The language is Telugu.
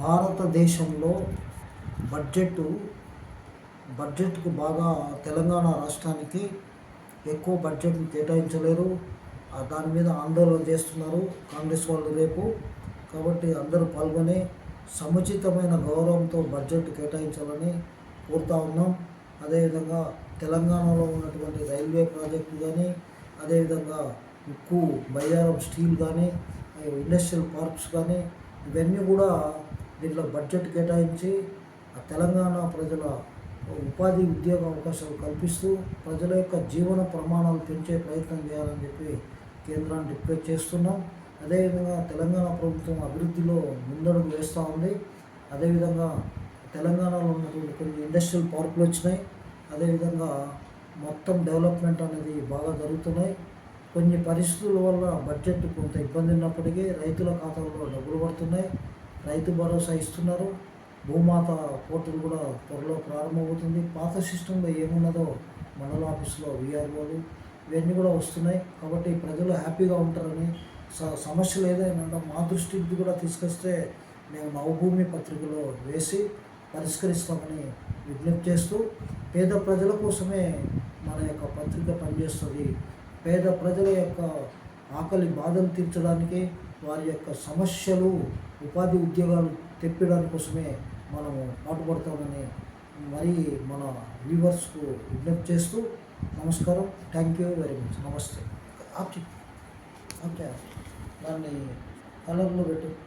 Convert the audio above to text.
భారతదేశంలో బడ్జెట్ బడ్జెట్కు బాగా తెలంగాణ రాష్ట్రానికి ఎక్కువ బడ్జెట్ని కేటాయించలేరు. దాని మీద ఆందోళన చేస్తున్నారు కాంగ్రెస్ వాళ్ళు రేపు. కాబట్టి అందరూ పాల్గొని సముచితమైన గౌరవంతో బడ్జెట్ కేటాయించాలని కోరుతా ఉన్నాం. అదేవిధంగా తెలంగాణలో ఉన్నటువంటి రైల్వే ప్రాజెక్టులు కానీ అదేవిధంగా ఉక్కు బయ్యారం స్టీల్ కానీ ఇండస్ట్రియల్ పార్క్స్ కానీ ఇవన్నీ కూడా దీంట్లో బడ్జెట్ కేటాయించి ఆ తెలంగాణ ప్రజల ఉపాధి ఉద్యోగ అవకాశాలు కల్పిస్తూ ప్రజల యొక్క జీవన ప్రమాణాలు పెంచే ప్రయత్నం చేయాలని చెప్పి కేంద్రాన్ని రిక్వెస్ట్ చేస్తున్నాం. అదేవిధంగా తెలంగాణ ప్రభుత్వం అభివృద్ధిలో ముందడుగు వేస్తూ ఉంది. అదేవిధంగా తెలంగాణలో ఉన్నటువంటి కొన్ని ఇండస్ట్రియల్ పార్కులు వచ్చినాయి. అదేవిధంగా మొత్తం డెవలప్మెంట్ అనేది బాగా జరుగుతున్నాయి. కొన్ని పరిస్థితుల వల్ల బడ్జెట్ కొంత ఇబ్బంది ఉన్నప్పటికీ రైతుల ఖాతాల్లో డబ్బులు పడుతున్నాయి. రైతు భరోసా ఇస్తున్నారు. భూమాత పోర్టల్ కూడా త్వరలో ప్రారంభమవుతుంది. పాత సిస్టంలో ఏమున్నదో మండల ఆఫీసులో విఆర్ఓలు ఇవన్నీ కూడా వస్తున్నాయి. కాబట్టి ప్రజలు హ్యాపీగా ఉంటారని స- సమస్యలు ఏదైనా మా దృష్టికి కూడా తీసుకొస్తే మేము నవభూమి పత్రికలో వేసి పరిష్కరిస్తామని విజ్ఞప్తి చేస్తూ పేద ప్రజల కోసమే మన యొక్క పత్రిక పనిచేస్తుంది. పేద ప్రజల యొక్క ఆకలి బాధలు తీర్చడానికే వారి యొక్క సమస్యలు ఉపాధి ఉద్యోగాలు తెప్పడానికి కోసమే మనము పాటుపడతామని మరి మన వ్యూవర్స్కు విజ్ఞప్తి చేస్తూ నమస్కారం. Thank you very much. నమస్తే. ఆప్చి ఓకే. దాన్ని కలర్లో పెట్టు.